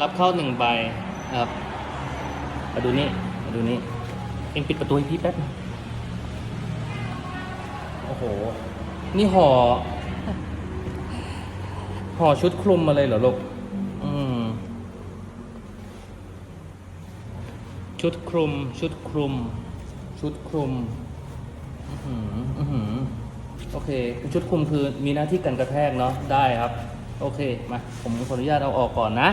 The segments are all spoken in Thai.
รับเข้าหนึ่งใบครับมาดูนี่มาดูนี่เองปิดประตูให้พี่แป๊บนึงโอ้โห นี่ห่อห่อชุดคลุมมาเลยเหรอลูกอืมชุดคลุม ชุดคลุม ชุดคลุมอือหืออือหือโอเค ชุดคลุมคือมีหน้าที่กันกระแทกเนาะได้ครับ โอเค มา ผมขออนุญาตเอาออกก่อนนะ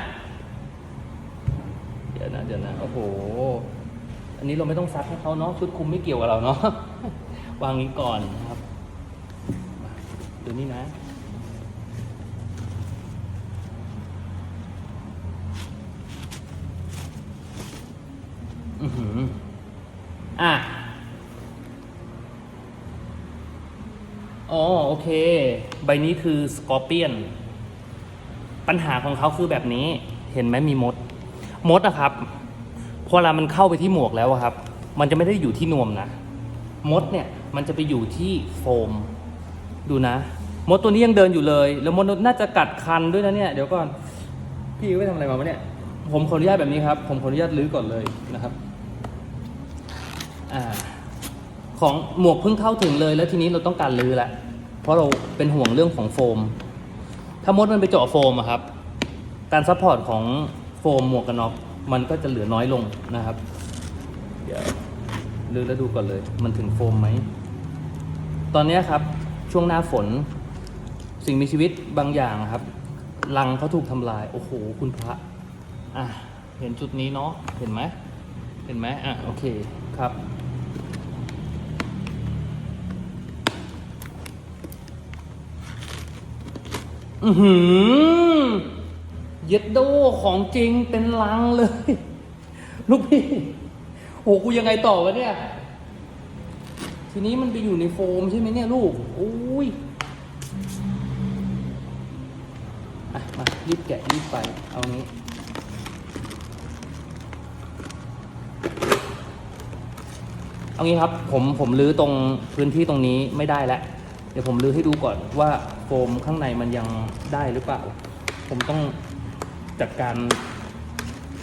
ดี๋ยวนะ โอ้โห อันนี้เราไม่ต้องซักให้เขาเนาะ ชุดคุมไม่เกี่ยวกับเราเนาะ วางนี้ก่อนนะครับ ดูนี่นะ อือหือ อะอ๋อโอเค ใบนี้คือสกอร์เปียน ปัญหาของเขาคือแบบนี้ เห็นไหมมีมด มดอะครับ เวลามันเข้าไปที่หมวกแล้วครับ มันจะไม่ได้อยู่ที่นวมนะ มดเนี่ยมันจะไปอยู่ที่โฟม ดูนะ มดตัวนี้ยังเดินอยู่เลย แล้วมดน่าจะกัดคันด้วยนะเนี่ย เดี๋ยวก่อน พี่ไปทำอะไรมาวะเนี่ย ผมขออนุญาตแบบนี้ครับ ผมขออนุญาตลื้อก่อนเลยนะครับ อ่า ของหมวกเพิ่งเข้าถึงเลย แล้วทีนี้เราต้องการลื้อละ เพราะเราเป็นห่วงเรื่องของโฟม ถ้ามดมันไปเจาะโฟมอะครับ การซัพพอร์ตของโฟมหมวกกันน็อก มันก็จะเหลือน้อยลงนะครับ เดี๋ยวลื้อแล้วดูก่อนเลย มันถึงโฟมไหม ตอนนี้ครับช่วงหน้าฝน สิ่งมีชีวิตบางอย่างครับรังเขาถูกทำลาย โอ้โห คุณพระ อะ เห็นจุดนี้เนาะ เห็นไหม เห็นไหมอะ โอเค ครับ อือหือ ย็ดโดของจริงเป็นลังเลย ลูกพี่โหกูยังไงต่อวะเนี่ย ทีนี้มันไปอยู่ในโฟมใช่ไหมเนี่ยลูกโอ้ยอะมารีบแกะรีบไป เอางี้เอางี้ครับผมผมรื้อตรงพื้นที่ตรงนี้ไม่ได้แล้วเดี๋ยวผมรื้อให้ดูก่อนว่าโฟมข้างในมันยังได้หรือเปล่า ผมต้อง จัดการ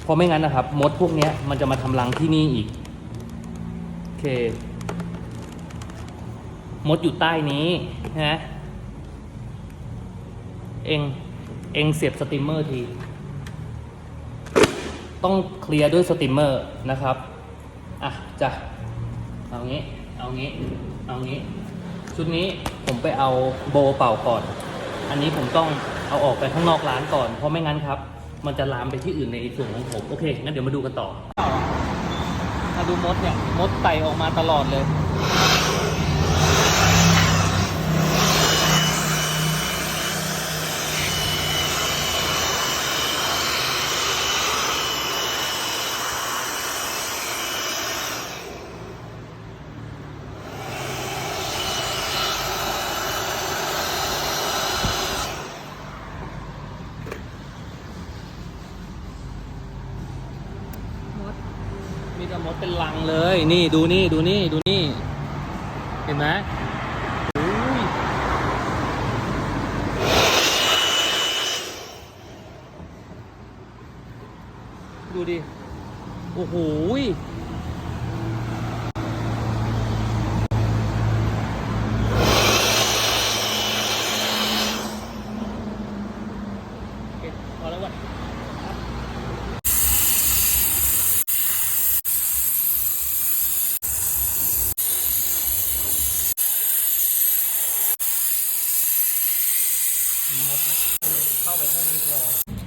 เพราะไม่งั้นนะครับ มดพวกนี้มันจะมาทำรังที่นี่อีก โอเค มดอยู่ใต้นี้นะเองเองเสียบสตรีมเมอร์ที ต้องเคลียร์ด้วยสตรีมเมอร์นะครับ อะจ้ะเอางี้ เอางี้ เอางี้ ชุดนี้ผมไปเอาโบเป่าก่อน อันนี้ผมต้องเอาออกไปข้างนอกร้านก่อน เพราะไม่งั้นครับ มันจะลามไปที่อื่นในส่วนของผม โอเค งั้นเดี๋ยวมาดูกันต่อมาดูมดเนี่ย มดไต่ออกมาตลอดเลย มีแต่มดเป็นลังเลย นี่ดูนี่ดูนี่ดูนี่ เห็นไหมดูดิ โอ้โหยโอเคพอแล้ววะ มดนะเข้าไปแค่นี้พอ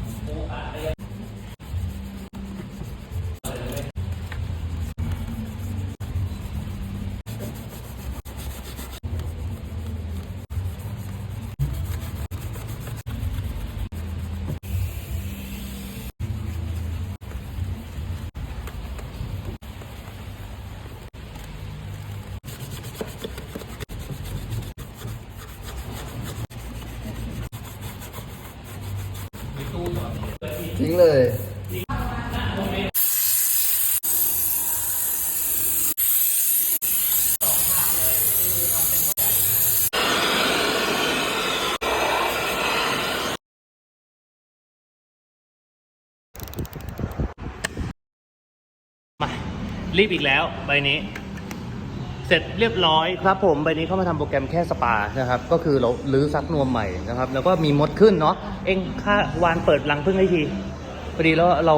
ทิ้งเลยรีบอีกแล้วใบนี้ เสร็จเรียบร้อยครับผมใบนี้เข้ามาทำโปรแกรมแค่สปานะครับ ก็คือเราลื้อซักนวมใหม่นะครับ แล้วก็มีมดขึ้นเนาะเอ็งค่าวานเปิดรังพึ่งให้ที พอดีแล้วเรา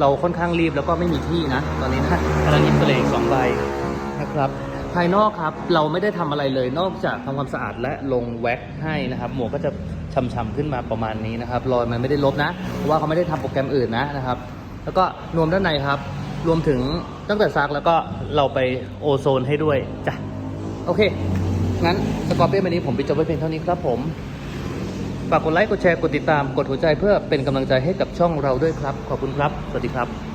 เราค่อนข้างรีบแล้วก็ไม่มีที่นะ ตอนนี้นะกำลังอินสเลอีกสองใบนะครับ ภายนอกครับเราไม่ได้ทำอะไรเลยนอกจากทำความสะอาดและลงแว็กซ์ให้นะครับ หมวกก็จะช่ำๆขึ้นมาประมาณนี้นะครับรอยมันไม่ได้ลบนะเพราะว่าเขาไม่ได้ทำโปรแกรมอื่นนะนะครับ แล้วก็นวมด้านในครับ รวมถึงตั้งแต่ซักแล้วก็เราไปโอโซนให้ด้วยจ้ะโอเคงั้นสกอร์เปียนวันนี้ผมไปจบไว้เพียงเท่านี้ครับผม ฝากกดไลค์ กดแชร์ กดติดตาม กดหัวใจเพื่อเป็นกำลังใจให้กับช่องเราด้วยครับ ขอบคุณครับ สวัสดีครับ